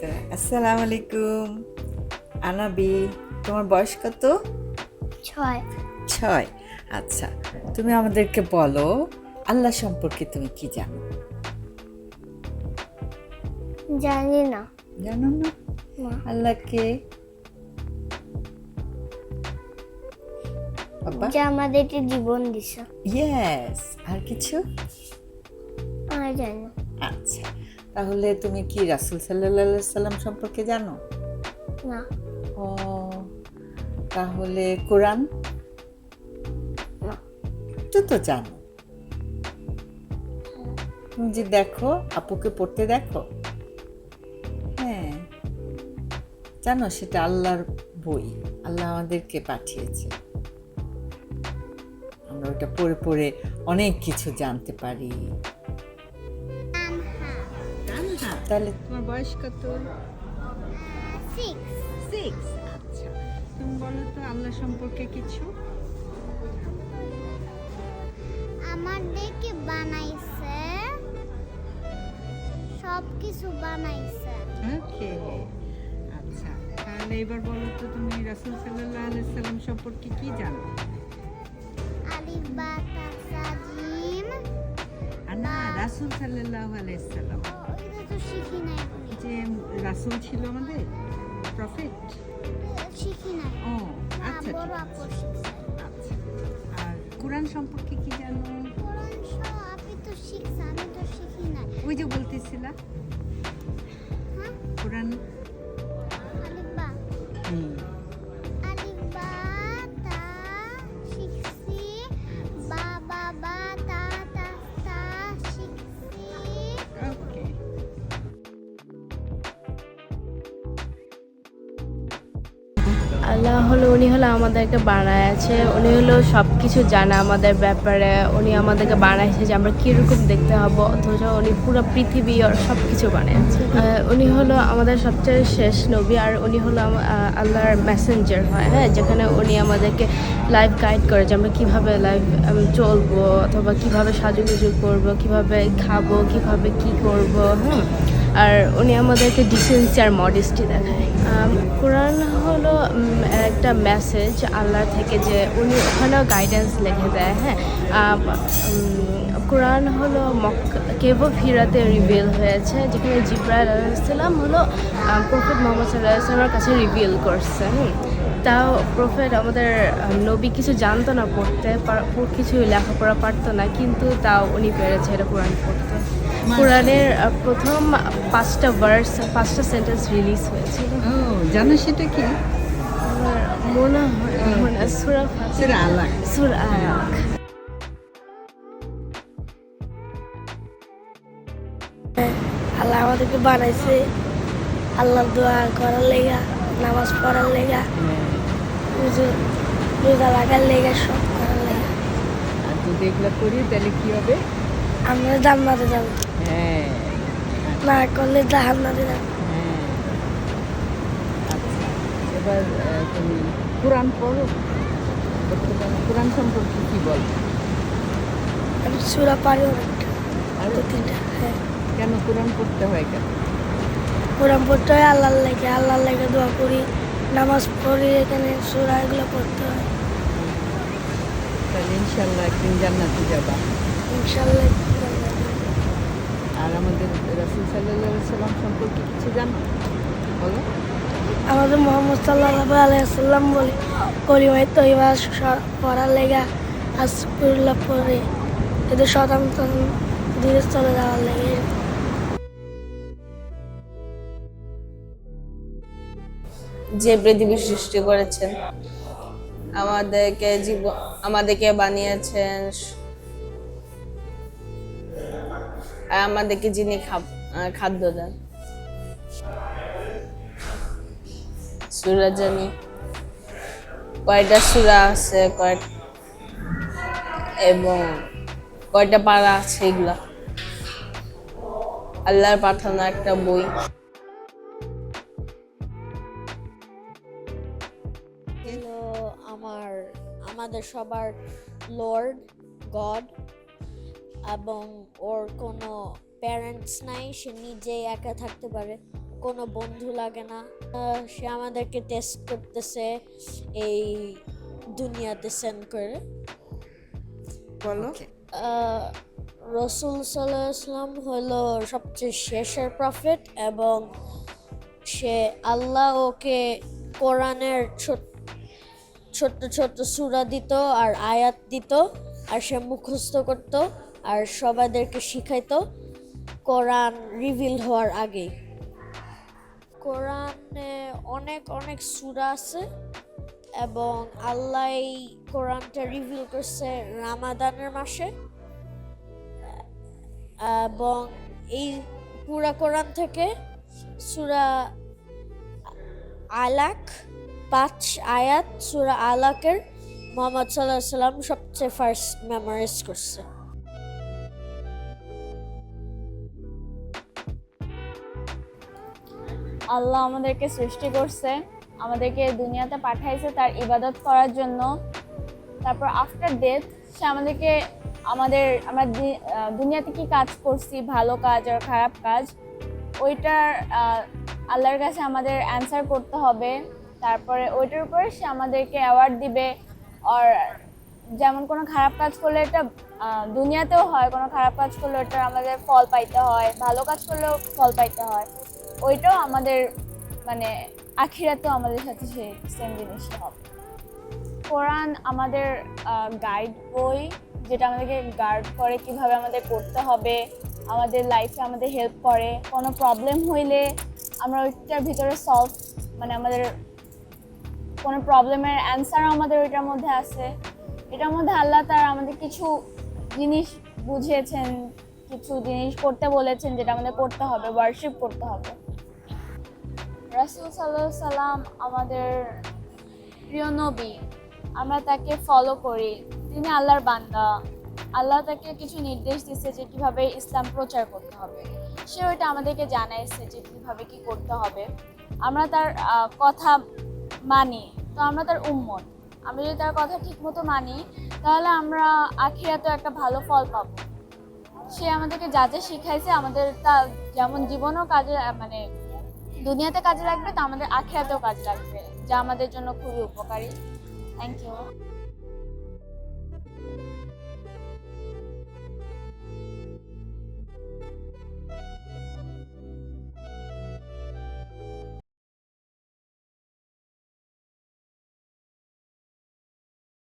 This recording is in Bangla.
তো আসসালামু আলাইকুম আনাবি তোমার বয়স কত? ছয়। ছয়। আচ্ছা তুমি আমাদেরকে বলো আল্লাহ সম্পর্কে তুমি কি জানো? জানি না। জানো না। আল্লাহকে? যে আমাদেরকে জীবন দিছে। ইয়েস আর কিছু? জানি আচ্ছা তাহলে তুমি কি রাসুল সাল্লাহ সাল্লাম সম্পর্কে জানো? না। ও তাহলে কোরআন? একটু তো জানো। তুমি যে দেখো আপুকে পড়তে দেখো? হ্যাঁ। জানো সেটা আল্লাহর বই। আল্লাহ আমাদেরকে পাঠিয়েছে। আমরা ওটা পড়ে পড়ে অনেক কিছু জানতে পারি। তাহলে তোমার বয়স কত? সিক্স সিক্স আচ্ছা। তুমি বলো তো আল্লাহ সম্পর্কে কিছু? আমাদেরকে বানাইছে। সব কিছু বানাইছে। ওকে। আচ্ছা তাহলে এবার বলো তো তুমি রাসূল সাল্লাল্লাহু আলাইহি সাল্লাম সম্পর্কে কি জানো? রাসূল সাল্লাহ আলাইহি সাল্লাম। ও, ওইটা তো শিখি নাই যে রাসুল ছিল আমাদের প্রফেট? ও আচ্ছা আচ্ছা আর কোরআন সম্পর্কে কি জানো? কোরআন আপনি তো শিখছে আমি তো শিখি নাই। ওই যে বলতেছিলা হ্যাঁ? কোরআন আল্লাহ হলো, উনি হলো আমাদেরকে বানায় আছে। উনি হলো সব কিছু জানে আমাদের ব্যাপারে। উনি আমাদেরকে বানাইছে যে আমরা কীরকম দেখতে হব, অথচ উনি পুরো পৃথিবী আর সব কিছু বানিয়েছে উনি হলো আমাদের সবচেয়ে শেষ নবী আর উনি হলো আল্লাহর মেসেঞ্জার হয় হ্যাঁ? যেখানে উনি আমাদেরকে লাইভ গাইড করে যে আমরা কীভাবে লাইভ চলবো অথবা কীভাবে সাজুগুজু করব, কীভাবে খাব, কীভাবে কি করব হ্যাঁ আর উনি আমাদেরকে ডিসেন্সি আর মডেস্টি দেখায়। কোরআন হলো একটা মেসেজ আল্লাহ থেকে যে উনি ওখানেও গাইডেন্স লিখে দেয় হ্যাঁ? কোরআন হলো কেবো ফিরাতে রিভিল হয়েছে, যেখানে জিব্রাইল আলাইসাল্লাম হলো প্রফেট মোহাম্মদ সাল্লাহ আসলামের কাছে রিভিল করছে তাও প্রফেট আমাদের নবী কিছু জানতো না, পড়তে কিছু লেখাপড়া পারতো না, কিন্তু তাও উনি পেরেছে এটা কোরআন পড়তে। কোরআনের প্রথম পাঁচটা ভার্স পাঁচটা সেন্টেন্স রিলিজ হয়েছিল। জানো সেটা কি? মনে হয় মানে সুরা সুরা আলাক আল্লাহ আমাদেরকে বানাইছে আল্লাহর দোয়া করার লেগা নামাজ পড়ার লেগা রোজা- লাগার লেগা সব করার লেগা। আর যদি এগুলো করি তাহলে কি হবে? আমরা জান্নাতে যাব। হ্যাঁ। না করলে জাহান্নাতে যাব। হ্যাঁ। আচ্ছা। এবার তুমি কোরআন পড়ো? কোরআন সম্পর্কে কি বল? আমি সুরা পারি অনেকটা তিনটা হ্যাঁ। কেন কোরআন পড়তে হয় কেন? কোরআন পড়তে হয় আল্লাহর লেগে। আল্লাহর লেগে দোয়া করি নামাজ পড়ি এখানে সুরা এগুলো পড়তে হয়। তাহলে ইনশাল্লাহ একদিন জান্নাতে যাবা। ইনশাল্লাহ আর আমাদের রাসুল সাল্লাহ সাল্লাম সম্পর্কে কিছু জানো বলো আমাদের মোহাম্মদ সাল্লাহ আলাইসাল্লাম বলে তৈবা পড়ার লেগা পরে এদের শতাংশ দূরে চলে যাওয়ার লেগে যে পৃথিবী সৃষ্টি করেছেন আমাদেরকে জীব আমাদেরকে বানিয়েছেন আমাদেরকে যিনি খাদ্য দেন। সুরা জানি। কয়টা সুরা আছে কয় এবং কয়টা পাড়া আছে এগুলা? আল্লাহর পাঠানো একটা বই। আমার আমাদের সবার লর্ড গড এবং ওর কোনো প্যারেন্টস নাই সে নিজেই একা থাকতে পারে কোনো বন্ধু লাগে না। আহ, সে আমাদেরকে টেস্ট করতেছে এই দুনিয়াতে সেন্ড করে। বলো। আহ, রসুল সাল্লাম হলো সবচেয়ে শেষের প্রফেট এবং সে আল্লাহ ওকে কোরআনের ছোট ছোট্ট ছোট্ট সূরা দিত আর আয়াত দিত আর সে মুখস্থ করত। আর সবাইদেরকে শিখাইতো কোরআন রিভিল হওয়ার আগেই। কোরআনে অনেক অনেক সুরা আছে এবং আল্লাহ কোরআনটা রিভিল করছে রামাদানের মাসে। এবং এই পুরা কোরআন থেকে সুরা আলাক, পাঁচ আয়াত সুরা আলাকের মোহাম্মদ সাল্লাহ সাল্লাম সবচেয়ে ফার্স্ট মেমোরাইজ করছে। আল্লাহ আমাদেরকে সৃষ্টি করছে, আমাদেরকে দুনিয়াতে পাঠাইছে তার ইবাদত করার জন্য। তারপর আফটার ডেথ সে আমাদেরকে আমাদের, আমরা দুনিয়াতে কি কাজ করছি, ভালো কাজ আর খারাপ কাজ, ওইটার আল্লাহর কাছে আমাদের অ্যান্সার করতে হবে। তারপরে ওইটার উপরে সে আমাদেরকে অ্যাওয়ার্ড দিবে। আর যেমন কোনো খারাপ কাজ করলে এটা দুনিয়াতেও হয়, কোনো খারাপ কাজ করলে ওটা আমাদের ফল পাইতে হয়, ভালো কাজ করলেও ফল পাইতে হয়। ওইটাও আমাদের মানে আখিরাতেও আমাদের সাথে সেই সেম জিনিসই হবে। কোরআন আমাদের গাইড বই যেটা আমাদেরকে গার্ড করে কীভাবে আমাদের করতে হবে, আমাদের লাইফে আমাদের হেল্প করে। কোনো প্রবলেম হইলে আমরা ওইটার ভিতরে সলভ মানে আমাদের কোনো প্রবলেমের অ্যান্সার আমাদের ওইটার মধ্যে আছে। এটার মধ্যে আল্লাহ তার আমাদের কিছু জিনিস বুঝিয়েছেন, কিছু জিনিস করতে বলেছেন যেটা আমাদের করতে হবে ওয়ার্শিপ করতে হবে। রাসুল সাল্লাহ সাল্লাম আমাদের প্রিয় নবী, আমরা তাকে ফলো করি। তিনি আল্লাহর বান্দা। আল্লাহ তাকে কিছু নির্দেশ দিচ্ছে যে কীভাবে ইসলাম প্রচার করতে হবে। সে ওইটা আমাদেরকে জানাইছে যে কীভাবে কি করতে হবে। আমরা তার কথা মানি। তো আমরা তার উম্মত। আমরা যদি তার কথা ঠিক মতো মানি, তাহলে আমরা আখিরাতে একটা ভালো ফল পাবো। সে আমাদেরকে যা যা শিখাইছে আমাদের তা যেমন জীবনও কাজে মানে দুনিয়াতে কাজে লাগবে, তো আমাদের আখেরাতেও কাজে লাগবে, যা আমাদের জন্য খুবই উপকারী। Thank you